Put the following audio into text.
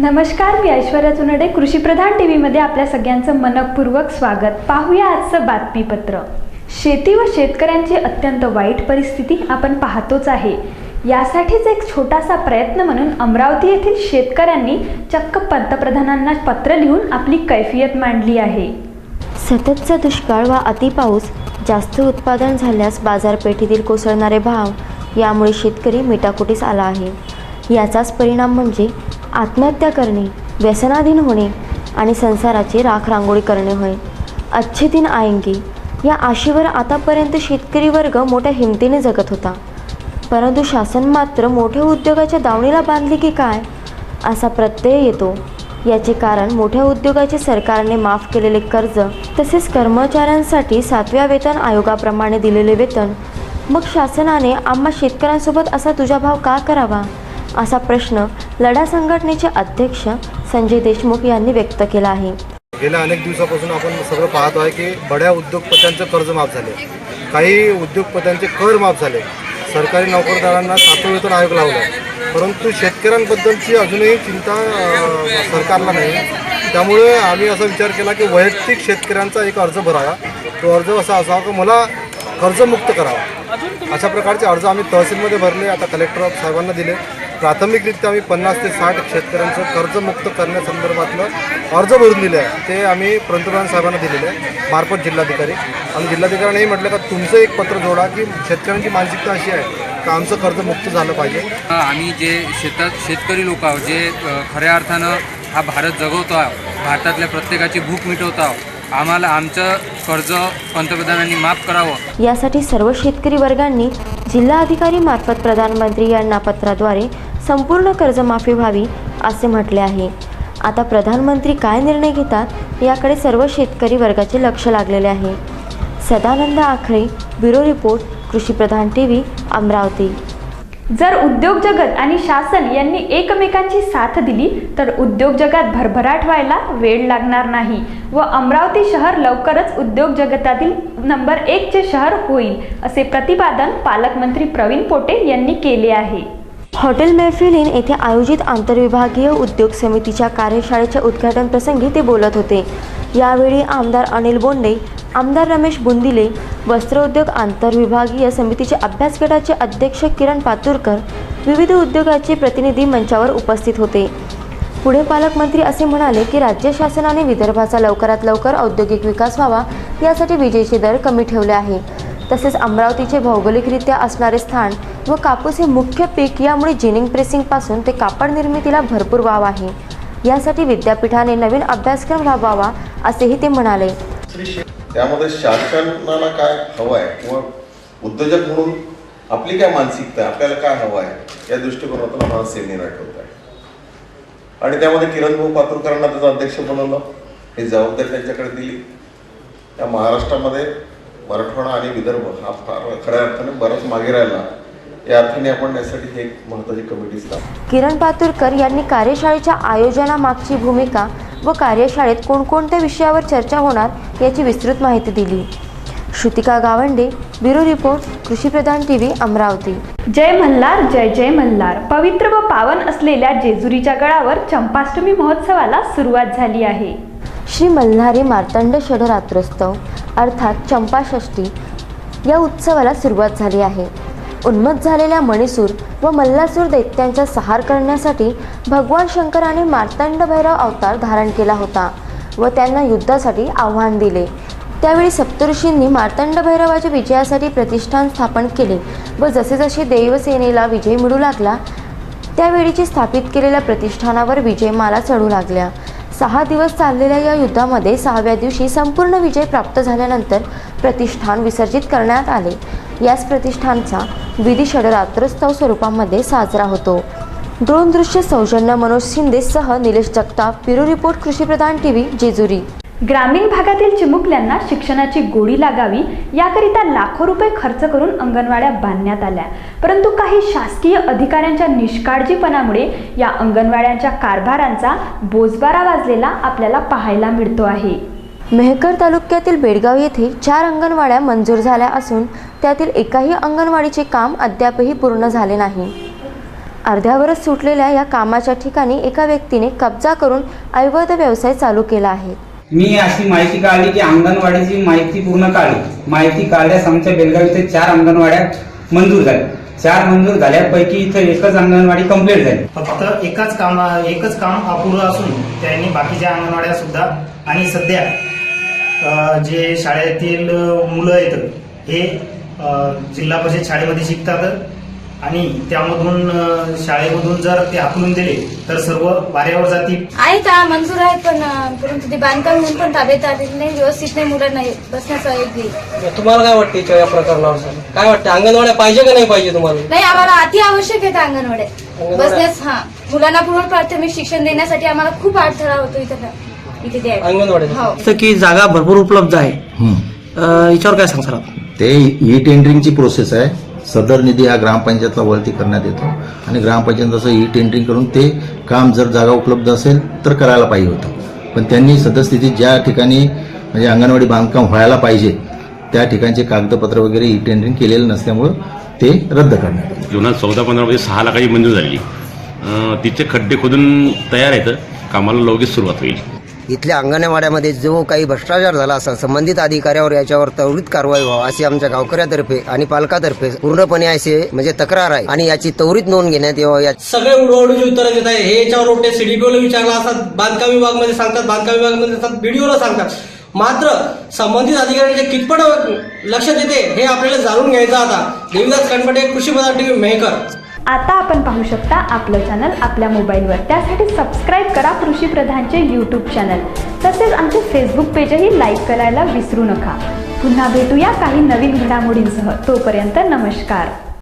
नमस्कार मी ऐश्वर्या चुनडे कृषीप्रधान टी व्हीमध्ये आपल्या सगळ्यांचं मनपूर्वक स्वागत. पाहूया आजचं बातमीपत्र. शेती व शेतकऱ्यांची अत्यंत वाईट परिस्थिती आपण पाहतोच आहे. यासाठीच एक छोटासा प्रयत्न म्हणून अमरावती येथील शेतकऱ्यांनी चक्क पंतप्रधानांना पत्र लिहून आपली कैफियत मांडली आहे. सततचा दुष्काळ वा अतिपाऊस जास्त उत्पादन झाल्यास बाजारपेठेतील कोसळणारे भाव यामुळे शेतकरी मेटाकुटीस आला आहे. याचाच परिणाम म्हणजे आत्महत्या करणे व्यसनाधीन होणे आणि संसाराची राख रांगोळी करणे होय. अच्छे दिन आएंगे या आशेवर आतापर्यंत शेतकरी वर्ग मोठ्या हिमतीने जगत होता. परंतु शासन मात्र मोठ्या उद्योगाच्या दावणीला बांधले की काय? असा प्रत्यय येतो. याचे कारण मोठ्या उद्योगाचे सरकारने माफ केलेले कर्ज तसेच कर्मचाऱ्यांसाठी सातव्या वेतन आयोगाप्रमाणे दिलेले वेतन. मग शासनाने आम्हा शेतकऱ्यांसोबत असा तुझा भाव का करावा? असा प्रश्न लढा संघटनेचे अध्यक्ष संजय देशमुख यांनी व्यक्त केला आहे. गेल्या अनेक दिवसापासून आपण सगळं पाहतो आहे की बड्या उद्योगपत्यांचं कर्ज माफ झाले. काही उद्योगपत्यांचे कर माफ झाले. सरकारी नोकरदारांना सातवं वेतन आयोग लावला. परंतु शेतकऱ्यांबद्दलची अजूनही चिंता सरकारला नाही. त्यामुळे आम्ही असा विचार केला की वैयक्तिक शेतकऱ्यांचा एक अर्ज भरावा. तो अर्ज असा असावा की मला कर्जमुक्त करावा. अशा प्रकारचे अर्ज आम्ही तहसीलमध्ये भरले आता कलेक्टर साहेबांना दिले. प्राथमिकरित्या आम्ही पन्नास ते साठ शेतकऱ्यांचं कर्जमुक्त करण्यासंदर्भातलं अर्ज भरून दिले आहे. ते आम्ही पंतप्रधान साहेबांना दिलेले आहे मार्फत जिल्हाधिकारी. आणि जिल्हाधिकाऱ्यांनी म्हटलं का तुमचं एक पत्र जोडा की शेतकऱ्यांची मानसिकता अशी आहे का आमचं कर्जमुक्त झालं पाहिजे? आम्ही जे शेतात शेतकरी लोक आहोत जे खऱ्या अर्थानं हा भारत जगवतो आहोत भारतातल्या प्रत्येकाची भूक मिटवतो आहोत आम्हाला आमचं कर्ज पंतप्रधानांनी माफ करावं. यासाठी सर्व शेतकरी वर्गांनी जिल्हाधिकारी मार्फत प्रधानमंत्री यांना पत्राद्वारे संपूर्ण कर्जमाफी व्हावी असे म्हटले आहे. आता प्रधानमंत्री काय निर्णय घेतात याकडे सर्व शेतकरी वर्गाचे लक्ष लागलेले आहे. Sadanand Akhare bureau report Krishipradhan T V Amravati. जर उद्योग जगत आणि शासन यांनी एकमेकांची साथ दिली तर उद्योग जगात भरभराट व्हायला वेळ लागणार नाही व अमरावती शहर लवकरच उद्योग जगतातील नंबर एकचे शहर होईल असे प्रतिपादन पालकमंत्री प्रवीण पोटे यांनी केले आहे. हॉटेल मैफिलीन येथे आयोजित आंतरविभागीय उद्योग समितीच्या कार्यशाळेच्या उद्घाटन प्रसंगी ते बोलत होते. यावेळी आमदार अनिल बोंडे आमदार रमेश बुंदिले वस्त्रोद्योग आंतरविभागीय समितीचे अभ्यास गटाचे अध्यक्ष किरण पातुरकर विविध उद्योगाचे प्रतिनिधी मंचावर उपस्थित होते. पुढे पालकमंत्री असे म्हणाले की राज्य शासनाने विदर्भाचा लवकरात लवकर औद्योगिक विकास व्हावा यासाठी विजेचे दर कमी ठेवले आहे. तसेच अमरावतीचे भौगोलिकरित्या असणारे स्थान व कापूस हे मुख्य पीक यामुळे जिनिंग प्रेसिंगपासून ते कापड निर्मितीला भरपूर वाव आहे. यासाठी विद्यापीठाने नवीन अभ्यासक्रम राबवावा असेही ते म्हणाले. त्यामध्ये शासनाला काय हवं आहे किंवा उद्योजक म्हणून आपली काय मानसिकता आपल्याला काय हवं आहे या दृष्टिकोनातून आम्हाला सेमिनार ठेवत आहे. आणि त्यामध्ये किरण भाऊ पातुरकरांना त्याचं अध्यक्ष बनवलं हे जबाबदारी त्यांच्याकडे दिली. त्या महाराष्ट्रामध्ये मराठवाडा आणि विदर्भ हा फार खऱ्या अर्थाने बराच मागे राहिला. या अर्थाने आपण यासाठी ही एक महत्त्वाची कमिटी स्थापन किरण पातुरकर यांनी कार्यशाळेच्या आयोजनामागची भूमिका व कार्यशाळेत कोणकोणत्या विषयावर चर्चा होणार याची विस्तृत माहिती दिली. Shrutika Gawande bureau report Krishipradhan T V Amravati. जय मल्हार जय जय मल्हार. पवित्र व पावन असलेल्या जेजुरीच्या गडावर चंपाष्टमी महोत्सवाला सुरुवात झाली आहे. श्री मल्हारी मार्तंड षडरात्रोत्सव अर्थात चंपाषष्ठी या उत्सवाला सुरुवात झाली आहे. उन्मत झालेल्या मणिसूर व मल्लासूर दैत्यांचा सहार करण्यासाठी भगवान शंकराने मार्तंड भैरव अवतार धारण केला होता व त्यांना युद्धासाठी आव्हान दिले. त्यावेळी सप्तऋषींनी मार्तंड भैरवाच्या विजयासाठी प्रतिष्ठान स्थापन केले व जसे जसे देवसेनेला विजय मिळू लागला त्यावेळीची स्थापित केलेल्या प्रतिष्ठानावर विजयमाला चढू लागल्या. सहा दिवस चाललेल्या या युद्धामध्ये सहाव्या दिवशी संपूर्ण विजय प्राप्त झाल्यानंतर प्रतिष्ठान विसर्जित करण्यात आले. याच प्रतिष्ठानचा विधी षडरात्रोत्सव स्वरूपामध्ये साजरा होतो. ड्रोन दृश्य सौजन्य Manoj शिंदेसह Nilesh Jagtap bureau report Krishipradhan T V Jejuri. ग्रामीण भागातील चिमुकल्यांना शिक्षणाची गोडी लागावी याकरिता लाखो रुपये खर्च करून अंगणवाड्या बांधण्यात आल्या. परंतु काही शासकीय अधिकाऱ्यांच्या निष्काळजीपणामुळे या अंगणवाड्यांच्या कारभारांचा बोजबारा वाजलेला आपल्याला पाहायला मिळतो आहे. मेहकर तालुक्यातील बेडगाव येथे चार अंगणवाड्या मंजूर झाल्या असून त्यातील एकाही अंगणवाडीचे काम अद्यापही पूर्ण झाले नाही. अर्ध्यावरच सुटलेल्या या कामाच्या ठिकाणी एका व्यक्तीने कब्जा करून अवैध व्यवसाय चालू केला आहे. मी अशी माहिती काढली की अंगणवाडीची माहिती पूर्ण काढली. माहिती काढल्यास आमच्या बेलगाव इथे चार अंगणवाड्या मंजूर झाल्या. चार मंजूर झाल्यापैकी इथं एकच अंगणवाडी कंप्लीट झाली. फक्त एकाच काम एकच काम अपुरं असून त्यांनी बाकीच्या अंगणवाड्या सुद्धा आणि सध्या जे शाळेतील मुलं आहेत हे जिल्हा परिषद शाळेमध्ये शिकतात. आणि त्यामधून शाळेमधून जर ते हाकलून दिले तर सर्व वाऱ्यावर जातील. आहेत हा मंजूर आहेत पण परंतु ते बांधकाम म्हणून पण ताब्यात आलेली नाही व्यवस्थित नाही मुलांना बसण्याचा एक दिली तुम्हाला काय वाटते या प्रकरणावर काय वाटतं अंगणवाड्या पाहिजे का नाही पाहिजे तुम्हाला? नाही आम्हाला अति आवश्यक आहेत अंगणवाड्या. बसण्यास हा मुलांना पूर्ण प्राथमिक शिक्षण देण्यासाठी आम्हाला खूप अडथळा होतो इथं. इथे हो. की जागा भरपूर उपलब्ध आहे. याच्यावर काय आपण? ते ई टेंडरिंगची प्रोसेस आहे. सदर निधी हा ग्रामपंचायतला वरती करण्यात येतो. आणि ग्रामपंचायत जसं ई टेंडरिंग करून ते काम जर जागा उपलब्ध असेल तर करायला पाहिजे होतं. पण त्यांनी सदस्थितीत ज्या ठिकाणी म्हणजे अंगणवाडी बांधकाम व्हायला पाहिजे त्या ठिकाणचे कागदपत्र वगैरे ई टेंडरिंग केलेलं नसल्यामुळं ते रद्द करण्यात आले. दोन हजार चौदा पंधरामध्ये सहा लाखाची मंजूर झालेली. तिथे तिचे खड्डे खोदून तयार आहेत. कामाला लवकर सुरुवात होईल. इथल्या अंगणवाड्यामध्ये जो काही भ्रष्टाचार झाला असा संबंधित अधिकाऱ्यावर याच्यावर त्वरित कारवाई व्हावी अशी आमच्या गावकऱ्यातर्फे आणि पालकातर्फे पूर्णपणे असे म्हणजे तक्रार आहे. आणि याची त्वरित नोंद घेण्यात यावं या सगळे उडवडूची उत्तरं देत आहे हे याच्यावर रोटे सीडीपीओला विचारला असतात बांधकाम विभागमध्ये सांगतात बांधकाम विभागामध्ये सांगतात बीडीओला सांगतात. मात्र संबंधित अधिकाऱ्यांचे कितपट लक्ष देते हे आपल्याला जाणून घ्यायचं आता. देवीदास कणपटे कृषी प्रधान टीव्ही मेहकर. आता आपण पाहू शकता आपलं चॅनल आपल्या मोबाईलवर त्यासाठी सबस्क्राईब करा कृषी प्रधानचे यूट्यूब चॅनल तसेच आमचे फेसबुक पेजही लाईक करायला विसरू नका. पुन्हा भेटूया काही नवीन घडामोडींसह. तोपर्यंत नमस्कार.